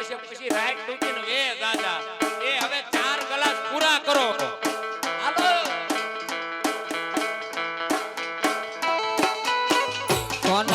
પડશે પછી right ડૂબીને way દાદા એ હવે ચાર કલાક પૂરા કરો હાલો. કોણ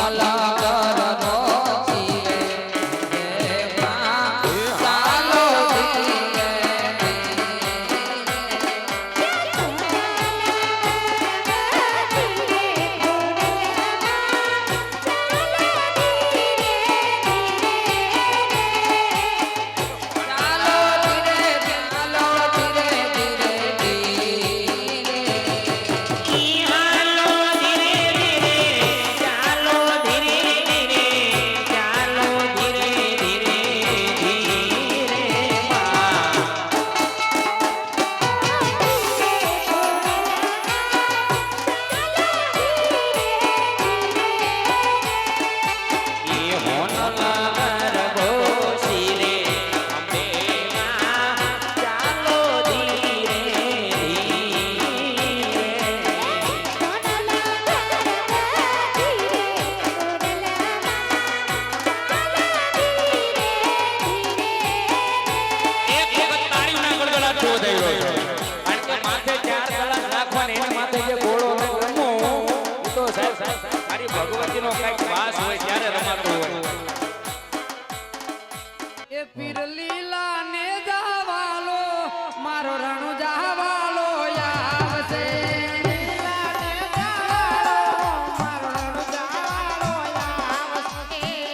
એ પીર લીલા ને જા